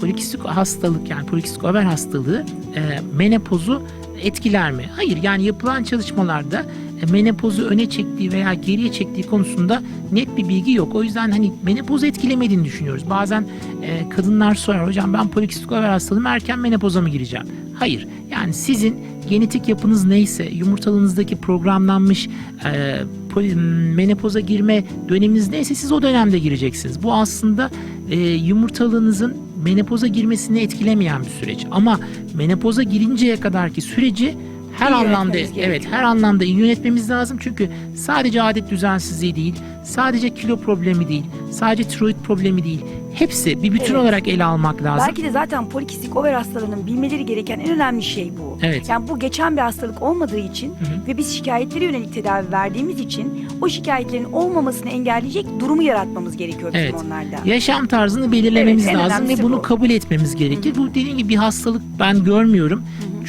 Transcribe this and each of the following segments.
polikistik hastalık yani polikistik over hastalığı e, menopozu etkiler mi? Hayır yani yapılan çalışmalarda e, menopozu öne çektiği veya geriye çektiği konusunda net bir bilgi yok. O yüzden hani menopozu etkilemediğini düşünüyoruz. Bazen e, kadınlar sorar hocam ben polikistik over hastalığım erken menopoza mı gireceğim? Hayır. Yani sizin genetik yapınız neyse, yumurtalığınızdaki programlanmış e, poli- menopoza girme döneminiz neyse siz o dönemde gireceksiniz. Bu aslında e, yumurtalığınızın menopoza girmesini etkilemeyen bir süreç. Ama menopoza girinceye kadarki süreci her anlamda yönetmemiz evet gerekiyor. her anlamda iyi yönetmemiz lazım. Çünkü sadece adet düzensizliği değil, sadece kilo problemi değil, sadece tiroid problemi değil. Hepsi bir bütün Evet. olarak ele almak lazım. Belki de zaten polikistik over hastalığının bilmeleri gereken en önemli şey bu. Evet. Yani bu geçen bir hastalık olmadığı için hı. ve biz şikayetlere yönelik tedavi verdiğimiz için o şikayetlerin olmamasını engelleyecek durumu yaratmamız gerekiyor bizim Evet. onlarda. Yaşam tarzını belirlememiz Evet, lazım ve bunu bu. kabul etmemiz gerekir. Bu dediğim gibi bir hastalık ben görmüyorum.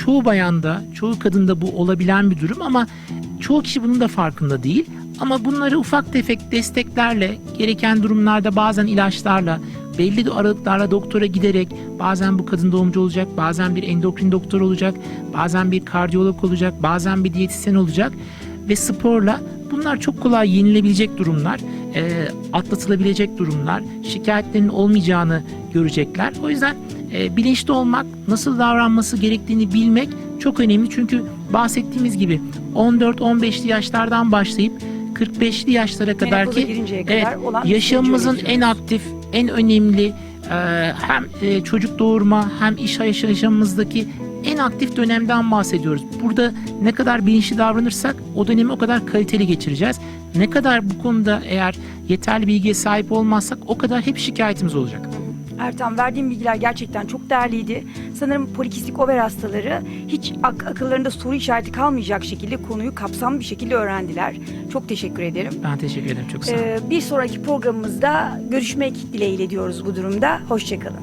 Çoğu bayanda, çoğu kadında bu olabilen bir durum ama çoğu kişi bunun da farkında değil. Ama bunları ufak tefek desteklerle, gereken durumlarda bazen ilaçlarla, belli de aralıklarla doktora giderek, bazen bu kadın doğumcu olacak, bazen bir endokrin doktor olacak, bazen bir kardiyolog olacak, bazen bir diyetisyen olacak ve sporla bunlar çok kolay yenilebilecek durumlar, e, atlatılabilecek durumlar, şikayetlerin olmayacağını görecekler. O yüzden e, bilinçli olmak, nasıl davranması gerektiğini bilmek çok önemli. Çünkü bahsettiğimiz gibi 14-15'li yaşlardan başlayıp 45'li yaşlara kadar ki kadar evet, yaşamımızın en aktif, en önemli e, hem e, çocuk doğurma hem iş yaş- yaşamımızdaki en aktif dönemden bahsediyoruz. Burada ne kadar bilinçli davranırsak o dönemi o kadar kaliteli geçireceğiz. Ne kadar bu konuda eğer yeterli bilgiye sahip olmazsak o kadar hep şikayetimiz olacak. Ertan verdiğim bilgiler gerçekten çok değerliydi. Sanırım polikistik over hastaları hiç ak- akıllarında soru işareti kalmayacak şekilde konuyu kapsamlı bir şekilde öğrendiler. Çok teşekkür ederim. Ben teşekkür ederim. Çok sağ olun. Ee, bir sonraki programımızda görüşmek dileğiyle diyoruz bu durumda. Hoşçakalın.